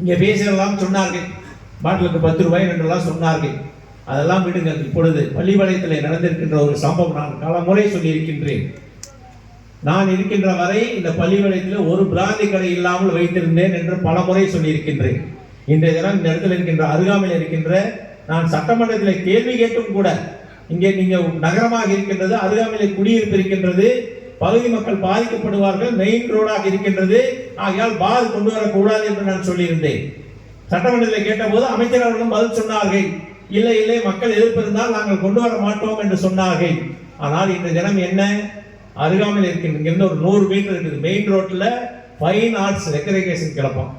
இங்கே பேசுகிறதெல்லாம் சொன்னார்கள். பாட்டிலுக்கு பத்து ரூபாய் என்றெல்லாம் சொன்னார்கள். அதெல்லாம் விடுங்க இப்பொழுது பள்ளிப்பாளையத்தில் நடந்திருக்கின்ற ஒரு சம்பவம் நான் பல முறை சொல்லியிருக்கின்றேன். நான் இருக்கின்ற வரை இந்த பள்ளிப்பாளையத்தில் ஒரு பிராந்தி கடை இல்லாமல் வைத்திருந்தேன் என்று பல முறை சொல்லியிருக்கின்றேன். இன்றைய தினம் இந்த இடத்துல இருக்கின்ற அருகாமையில் இருக்கின்ற நான் சட்டமன்றத்தில் கேள்வி கேட்டும் கூட இங்கே நீங்கள் நகரமாக இருக்கின்றது அருகாமையில் குடியிருப்பு இருக்கின்றது பகுதி மக்கள் பாதிக்கப்படுவார்கள் மெயின் ரோடாக இருக்கின்றது. ஆகையால் பார் கொண்டு வரக்கூடாது என்று நான் சொல்லியிருந்தேன். சட்டமன்றத்தில் கேட்டபோது அமைச்சர் அவர்களும் பதில் சொன்னார்கள். இல்லை இல்லை மக்கள் எதிர்ப்பு இருந்தால் நாங்கள் கொண்டு வர மாட்டோம் என்று சொன்னார்கள். ஆனால் இந்த தினம் என்ன? அருகாமையில் இருக்கின்ற ஒரு நூறு மீட்டர் இருக்குது. மெயின் ரோட்டில் ஃபைன் ஆர்ட்ஸ் ரெக்ரிகேஷன் கிளப்பம்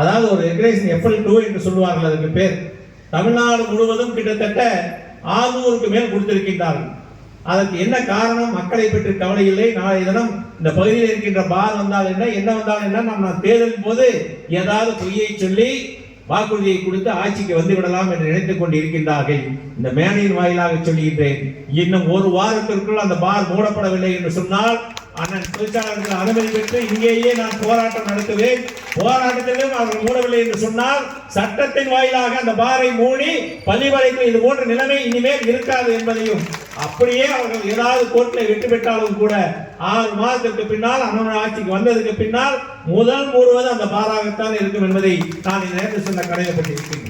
அதாவது ஒரு ரெக்கரேஷன் எஃப்எல் டூ என்று சொல்லுவார்கள் அதுக்கு பேர். தமிழ்நாடு முழுவதும் கிட்டத்தட்ட ஆறுநூறுக்கு மேல் கொடுத்திருக்கின்றார்கள். அதற்கு என்ன காரணம்? மக்களை பற்றி கவலை இல்லை. நாளை தினம் இந்த பகுதியில் இருக்கின்ற பார் வந்தால் என்ன என்ன வந்தால் என்ன நாம் நான் தேர்தலின் போது ஏதாவது பொய்யை சொல்லி வாக்குறுதியை கொடுத்து ஆட்சிக்கு வந்து விடலாம் என்று நினைத்துக் கொண்டு இருக்கின்றார்கள் இந்த மேனையின் வாயிலாக சொல்லுகின்றேன் இன்னும் ஒரு வாரத்திற்குள் அந்த பார் மூடப்படவில்லை என்று சொன்னால் அண்ணன் தொழிற்சாளர்கள் அனுமதி பெற்று இங்கேயே நான் போராட்டம் நடத்துவேன். போராட்டத்திலும் அவர்கள் மூடவில்லை என்று சொன்னால் சட்டத்தின் வாயிலாக அந்த பாரை மூடி பள்ளிவாளையத்தில் இது போன்ற நிலைமை இனிமேல் இருக்காது என்பதையும் அப்படியே அவர்கள் ஏதாவது கோர்ட்டில் வெற்றி பெற்றாலும் கூட ஆறு மாதத்திற்கு பின்னால் அண்ணன் ஆட்சிக்கு வந்ததுக்கு பின்னால் முதல் மூடுவது அந்த பாராகத்தான் இருக்கும் என்பதை நான் இந்த நேரத்தில் சொன்ன கடமைப்பட்டிருக்கிறேன்